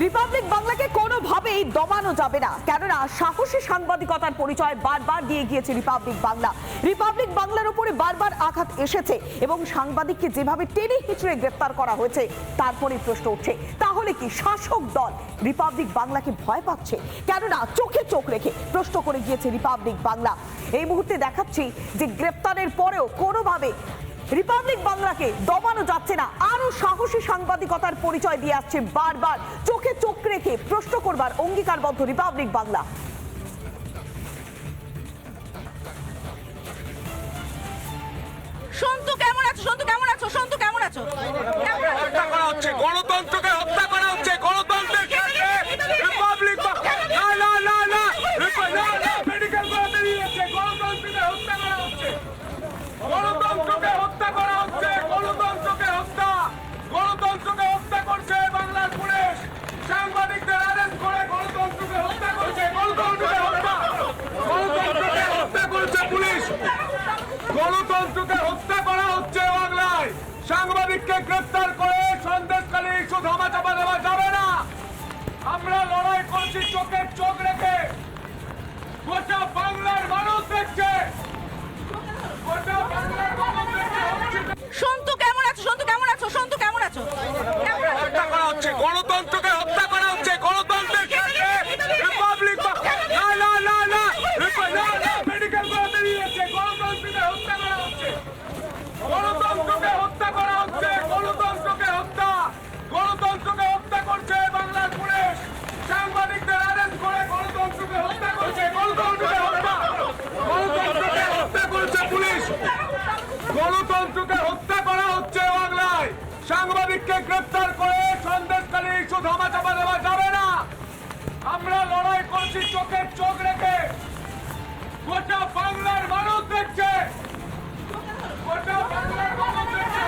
Republic বাংলাকে কোনোভাবেই দমানো যাবে না। কেননা সাহসী সাংবাদিকতার পরিচয় বারবার দিয়ে গিয়েছে রিপাবলিক বাংলা। রিপাবলিক বাংলার উপরে বারবার আঘাত এসেছে এবং সাংবাদিককে যেভাবে টেনে হিচড়ে গ্রেপ্তার করা হয়েছে তারপরে প্রশ্ন উঠছে, তাহলে কি শাসক দল রিপাবলিক বাংলাকে ভয় পাচ্ছে? কেননা চোখে চোখ রেখে প্রশ্ন করে গিয়েছে রিপাবলিক বাংলা। এই মুহূর্তে দেখাচ্ছি যে গ্রেপ্তারের পরেও কোনোভাবে রিপাবলিক বাংলাকে দমানো যাচ্ছে না। আরও সাহসী সাংবাদিকতার পরিচয় দিয়ে আসছে বারবার। চোখে চোখ রেখে প্রশ্ন করবার অঙ্গীকারবদ্ধ রিপাবলিক বাংলা সন্তু, কেমন আছো? সন্তু, কেমন আছো? গ্রেফতার করে সন্দেশকালী ইস্যু ধামাচাপা দেওয়া যাবে না। আমরা লড়াই করছি চোখের চোখ রেখে গোটা বাংলার মানুষ দেখছে গোটা বাংলার মানুষ দেখছে হচ্ছে সন্তু কেমন আছো সন্তু কেমন আছো সন্তু কেমন আছো কেমন আছো? হত্যা করা হচ্ছে গণতন্ত্রকে হত্যা করা হচ্ছে গণতন্ত্রের ক্ষেত্রে রিপাবলিক না না না না রিপা- না না মেডিকেল করে বেরিয়েছে গণতন্ত্রকে হত্যা করা হচ্ছে গণতন্ত্রকে হত্যা করা হচ্ছে গণতন্ত্রকে হত্যা গণতন্ত্রকে হত্যা করছে বাংলার পুলিশ সাংবাদিকদের অ্যারেস্ট করে গণতন্ত্রকে হত্যা করছে গণতন্ত্রকে হত্যা গণতন্ত্রকে হত্যা করছে পুলিশ গণতন্ত্রকে হত্যা করা হচ্ছে বাংলায় সাংবাদিককে গ্রেফতার করে সন্দেশকালী ইস্যু ধামাচাপা দেওয়া যাবে না আমরা চোখে চোখের চোখ রেখে গোটা বাংলার মানুষ দেখছে। গোটা বাংলার মানুষ দেখছে।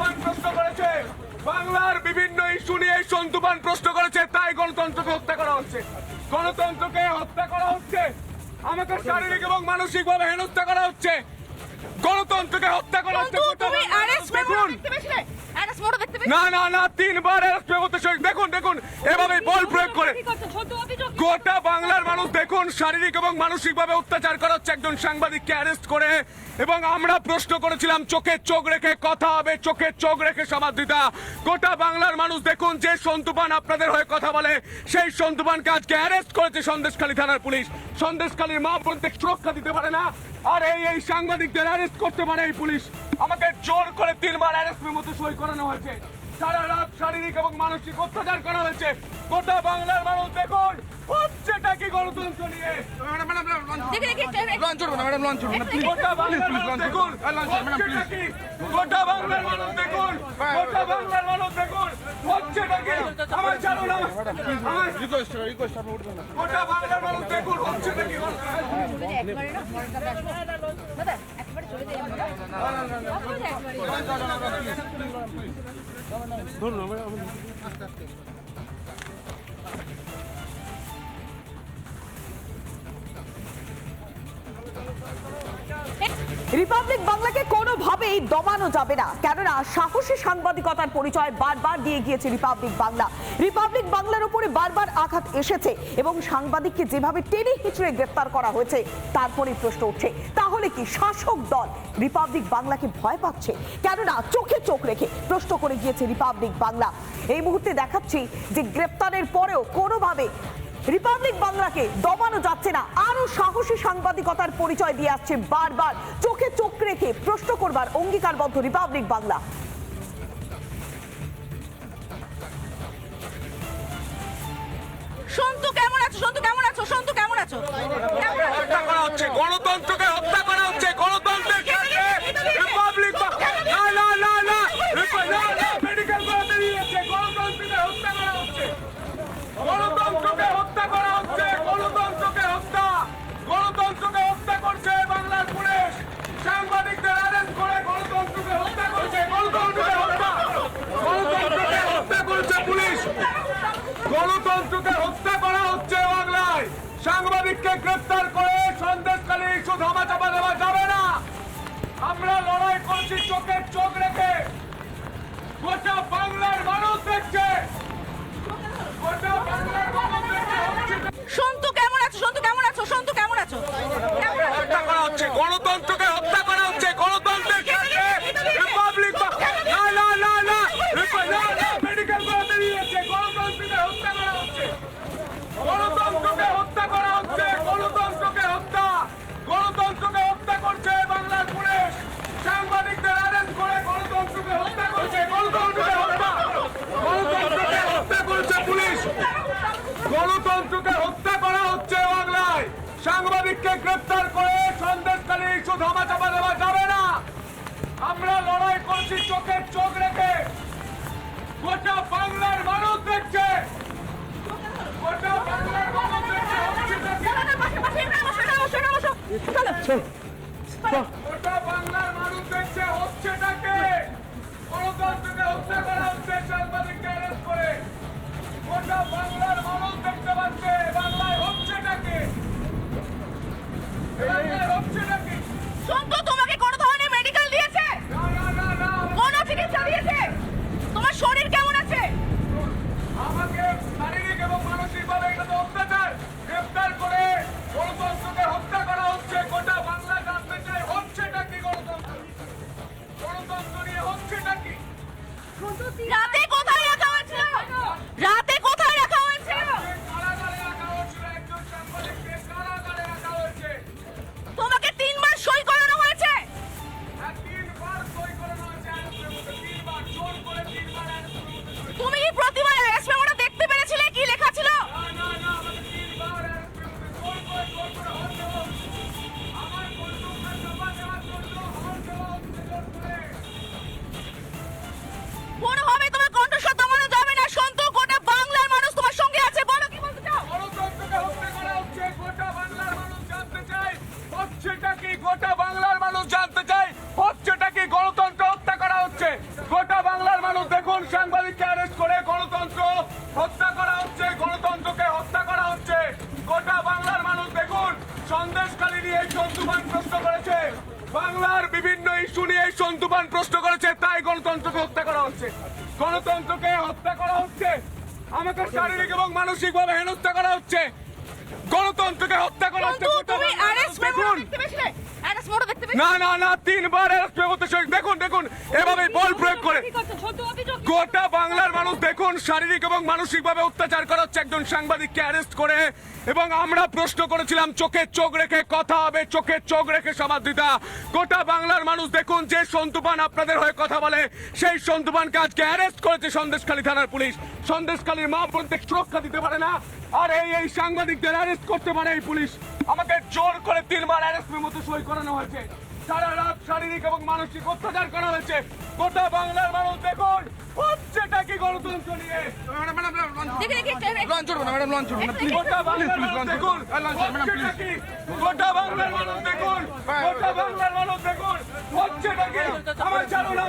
এই প্রশ্ন করেছে। বাংলার বিভিন্ন ইস্যু নিয়ে এই সন্তুবান প্রশ্ন করেছে তাই গণতন্ত্রকে হত্যা করা হচ্ছে। গণতন্ত্রকে হত্যা করা হচ্ছে। আমাকে শারীরিক এবং মানসিক ভাবে হেনস্থা করা হচ্ছে। গণতন্ত্রকে হত্যা করা হচ্ছে। দেখুন। না না না তিনবার দেখুন দেখুন এভাবে বল প্রয়োগ করে মানুষ দেখুন, শারীরিক এবং মানসিক ভাবে অত্যাচার করা হচ্ছে। একজন সাংবাদিককে অ্যারেস্ট করে এবং আমরা প্রশ্ন করেছিলাম, চোখে চোখ রেখে কথা হবে, চোখে চোখ রেখে সমাধিতা গোটা বাংলার মানুষ দেখুন, যে সন্তুপান আপনাদের হয়ে কথা বলে, সেই সন্তুপানকে আজকে অ্যারেস্ট করেছে সন্দেশখালী থানার পুলিশ। সন্দেশখালীর মা বোনকে সুরক্ষা দিতে পারে না, আর এই এই সাংবাদিকদের অ্যারেস্ট করতে পারে এই পুলিশ। আমাকে জোর করে তিনবার অ্যারেস্ট মেমোতে সই করানো হয়েছে। সারা রাত শারীরিক এবং মানসিক অত্যাচার করা হয়েছে গোটা বাংলার মানুষ দেখুন হচ্ছেটা কি গণতন্ত্র নিয়ে গোটা বাংলার মানুষ দেখুন গোটা বাংলার মানুষ দেখুন গোটা বাংলার মানুষ দেখুন হচ্ছেটা কি আমার জানো না আমার রিকোয়েস্ট রিকোয়েস্ট আপনি উঠবেন না গোটা বাংলার মানুষ দেখুন হচ্ছেটা কি রিপাবলিক বাংলাকে কোনোভাবেই দমানো যাবে না, কেননা সাহসী সাংবাদিকতার পরিচয় বারবার দিয়ে গিয়েছে রিপাবলিক বাংলা। রিপাবলিক বাংলার উপরে বারবার আঘাত এসেছে এবং সাংবাদিককে যেভাবে টেনে হিচড়ে গ্রেপ্তার করা হয়েছে তারপরে প্রশ্ন উঠছে। তাহলে কি শাসক দল রিপাবলিক বাংলাকে ভয় পাচ্ছে? কেননা চোখে চোখ রেখে প্রশ্ন করে গিয়েছে রিপাবলিক বাংলা। এই মুহূর্তে দেখাচ্ছি যে গ্রেপ্তারের পরেও কোনোভাবে রিপাবলিক বাংলাকে দমানো যাচ্ছে না। আরও সাহসী সাংবাদিকতার পরিচয় দিয়ে আসছে বারবার। চোখে চোখ রেখে প্রশ্ন করবার অঙ্গীকারবদ্ধ রিপাবলিক বাংলা। সন্তু কেমন আছো? সন্তু কেমন আছো? সন্তু কেমন আছো? হচ্ছে গ্রেফতার করে সন্দেশকালী ইস্যু ধামা চাপা দেওয়া যাবে না। আমরা লড়াই করছি চোখের চোখ রেখে। গোটা বাংলার মানুষ দেখছে। গোটা বাংলার মানুষ দেখছে। সন্তু কেমন আছো? সন্তু কেমন আছো? সন্তু কেমন আছো কেমন আছো? হত্যা করা হচ্ছে। গণতন্ত্রকে হত্যা করা হচ্ছে গণতন্ত্রের ক্ষেত্রে রিপাবলিক বা- না না না না রিপা- না না মেডিকেল করে বেরিয়েছে গণতন্ত্রকে হত্যা করা হচ্ছে গণতন্ত্রকে হত্যা করা হচ্ছে গণতন্ত্রকে হত্যা গণতন্ত্রকে হত্যা করছে বাংলার পুলিশ সাংবাদিকদের অ্যারেস্ট করে গণতন্ত্রকে হত্যা করছে গণতন্ত্রকে হত্যা গণতন্ত্রকে হত্যা করছে পুলিশ গণতন্ত্রকে হত্যা করা হচ্ছে বাংলায় সাংবাদিককে গ্রেপ্তার করে সন্দেশকালী ইস্যু ধামা চাপা দেওয়া যাবে না আমরা লড়াই করছি চোখের চোখ রেখে গোটা বাংলার মানুষ দেখছে গোটা বাংলার মানুষ দেখছে এই প্রশ্ন করেছে তাই গণতন্ত্রকে হত্যা করা হচ্ছে। গণতন্ত্রকে হত্যা করা হচ্ছে। আমাকে শারীরিক এবং মানসিক ভাবে হেনস্থা করা হচ্ছে। গণতন্ত্রকে হত্যা করা হচ্ছে। দেখুন। না না না তিনবার দেখুন দেখুন এভাবে বল প্রয়োগ করে। গোটা বাংলার মানুষ দেখুন শারীরিক এবং মানসিক ভাবে অত্যাচার করা হচ্ছে একজন সাংবাদিককে অ্যারেস্ট করে। এবং আমরা প্রশ্ন করেছিলাম চোখে চোখ রেখে কথা হবে চোখে চোখ রেখে সমাধিতা গোটা বাংলার মানুষ দেখুন যে সন্তুপান আপনাদের হয়ে কথা বলে সেই সন্তুপানকে আজকে অ্যারেস্ট করেছে সন্দেশখালী থানার পুলিশ। সন্দেশখালীর মা বোনদের সুরক্ষা দিতে পারে না আর এই এই সাংবাদিকদের অ্যারেস্ট করতে পারে এই পুলিশ। আমাকে জোর করে তিনবার আরেক মতো সই করানো হয়েছে। সারা রাত শারীরিক এবং মানসিক অত্যাচার করা হয়েছে গোটা বাংলার মানুষ দেখুন হচ্ছেটা কি গণতন্ত্র নিয়ে গোটা বাংলার মানুষ গোটা বাংলার মানুষ গোটা বাংলার মানুষ হচ্ছেটা কি আমার না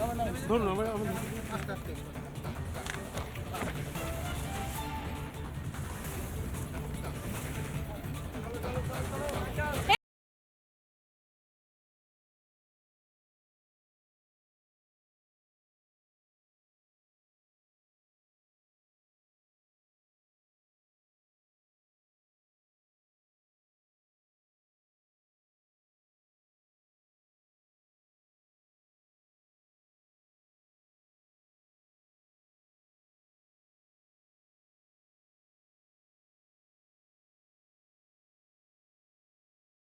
দেখুন হচ্ছেটা কি